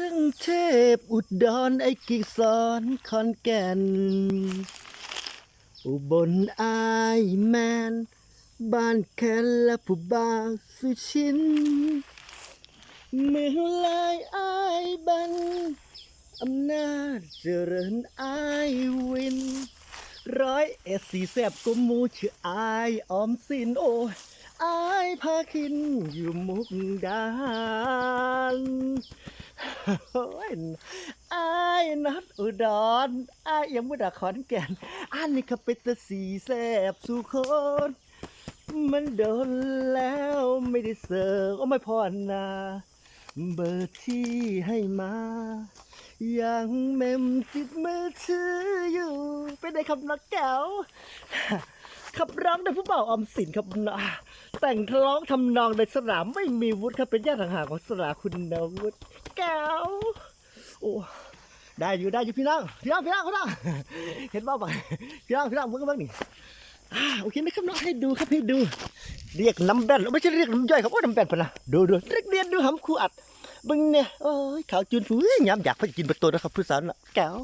ช่างเทพอุดรไอ้กิสอนขอนแก่น อุบลอายแมน บ้านแคนและผู้บาวสุชิน เมืองลายอายบัน อำนาจเจริญอายวิน ร้อยเอ็ดสีแสบกุมมูชื่ออายออมสินโอ้ยอายพาคินอยู่มุกดาหารโอ้ยอายนัดอุดรไอายยังมุดาขอนแก่นอันนี้ก็เป็นตะสีแสบสู่คนมันโดนแล้วไม่ได้เสิร์ฟโอ้ไม่พอนาเบอร์ที่ให้มา ยังเมมติดมือถืออยู่เป็นไงครับนักแก้ วขับร้องโดยผู้บ่าวออมสินครับนะแต่งร้องทำนองในสนามไม่มีวุฒิครับเป็นญาติห่างๆของสลาคุณนวุฒิแก้วโอ้ได้อยู่ได้อยู่พี่น้องพี่น้องพี่น้องพี่น้องเห็นบ้าบ่พี่น้องพี่น้องมึงก็บ้างนี่อ่าโอเคไหมครับน้องให้ดูครับให้ดู เรียกน้ำแบนไม่ใช่เรียกน้ำย่อยครับโอ้น้ำแบนปะนะดูดูเรียกเรียนดูหำคูอัดบึงเนี่ยโอ้ยขาวจุนผู้ยยามอยากไปกินประตูนะครับผู้สาวน่ะแก้ว